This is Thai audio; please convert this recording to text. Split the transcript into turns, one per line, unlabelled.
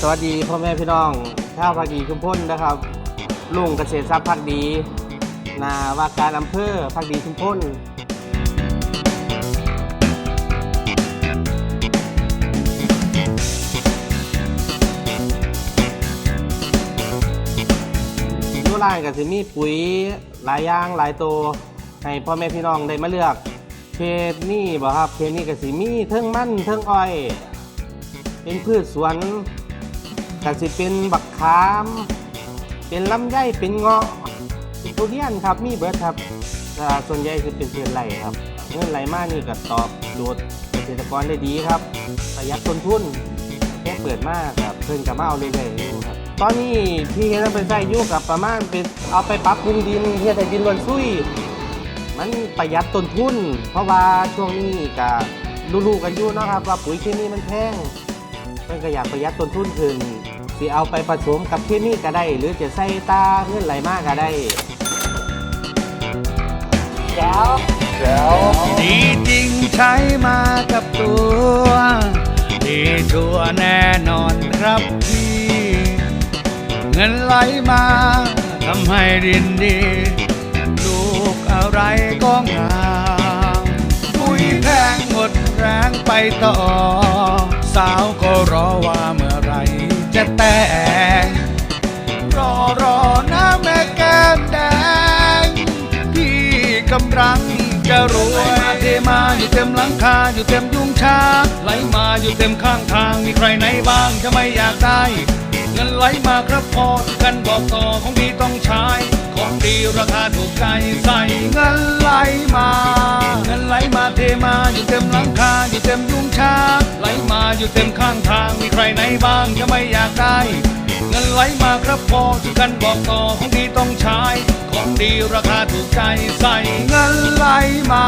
สวัสดีพ่อแม่พี่น้องชาวภาคดีชุมพลนะครับ ลุงเกษตรทรัพย์ภาคดี นาว่าการอำเภอภาคดีชุมพลอยูร้านก็จะมีปุ๋ยหลายอย่างหลายตัวให้พ่อแม่พี่น้องได้มาเลือกเคสนี่บ่ครับเคสนี่ก็สิมีเทิงมันเทิงอ้อย เป็นพืชสวน ก็สิเป็นบักขาม เป็นลำไยเป็นเงาะเป็นทุเรียนครับมีเบิร์ดครับส่วนใหญ่คือเป็นเพืชไรครับเงินไหลมากนี่ก็ตอบโจทย์เกษตรกรได้ดีครับประหยัดต้นทุนแค่เปิดมากครับเพิ่นกับมาเอาเรื่อยๆครับตอนนี้ที่เฮ็ดเป็นใส่ยู่กับประมาณเป็นเอาไปปรับปรุงดินเฮ็ดให้ดินล้วนซุยมันประหยัดต้นทุน เพราะว่าช่วงนี้ก็รู้ๆกันอยู่นะครับว่าปุ๋ยเคมีมันแพงเพิ่นก็อยากประหยัดต้นทุนขึ้น สิเอาไปผสมกับเคมีก็ได้ หรือจะใส่ตาเงื่อนไหลมากก็ได้แล้ว
ดีจริงใช้มากับตัวดีชัวร์แน่นอนครับพี่ เงินไหลมาทำให้ดินดีลูกอะไรก็งามปุ๋ยแพงหมดแรงไปต่อ สาวก็รอว่าเมื่อไหร จะแต่งรอรอนะแม่แก้มแดง พี่กำลังจะรวยมาเทมาอยู่เต็มหลังคาอยู่เต็มยุงชาไหลมาอยู่เต็มข้างทางมีใครไหนบ้างจะไม่อยากได้เงินไหลมาครับพอกันบอกต่อของดีต้องใช้ของดีราคาถูกใจใส่เงินไหลมาเงินไหลมาเทมาอยู่เต็มหลังคาอยู่เต็มยุงชาไหลมาอยู่เต็มข้างทาง ไหนบ้างจะไม่อยากได้เงินไหลมาครับพอที่กันบอกต่อของดีต้องใช้ ของดีราคาถูกใจใส่เงินไหลมา